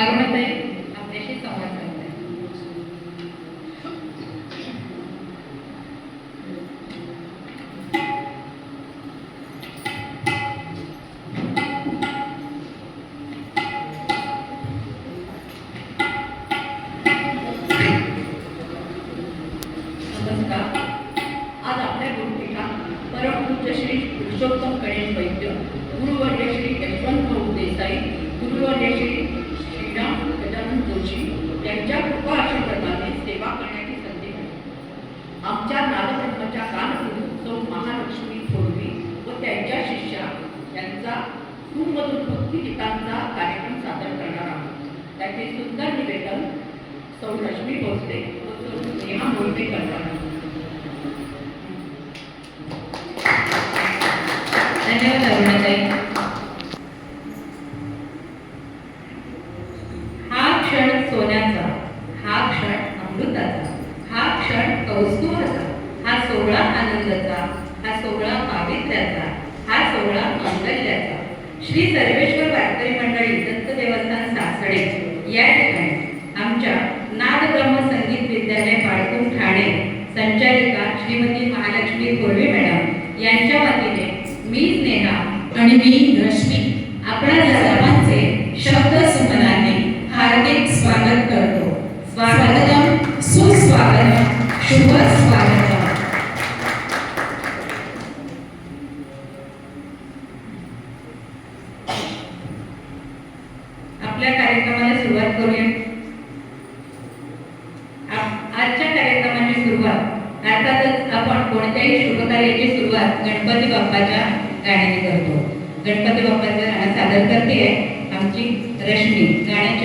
अरुणाताई आपल्याशी संवाद नमस्कार. आज आपल्या गुरुपीठा परम श्री पुरुषोत्तम बोलते करतात. धन्यवाद अरुणाताई. हा क्षण सोन्याचा हा क्षण अमृताचा हा क्षण कौस्तुभाचा हा सोहळा आनंदाचा हा सोहळा पावित्र्याचा हा सोहळा मंगल्याचा श्री सर्वेश्वर वारकरी मंडळी दत्त देवस्थान सासडे या संचालिका श्रीमती महालक्ष्मी कोळवे मॅडम. यांच्या वतीने मी स्नेहा आणि मी रश्मी आपणा सर्वांचे शब्द सुमनाने हार्दिक स्वागत करतो. स्वागतम सुस्वागतम शुभ स्वागतम आपल्या कार्यक्रमाला सुरुवात करूया. आजच्या सुरुवात. अर्थातच आपण कोणत्याही शुभकार्याची सुरुवात गणपती बाप्पाच्या गाण्याने करतो. गणपती बाप्पाचं गाणं सादर करते आमची रश्मी. गाण्या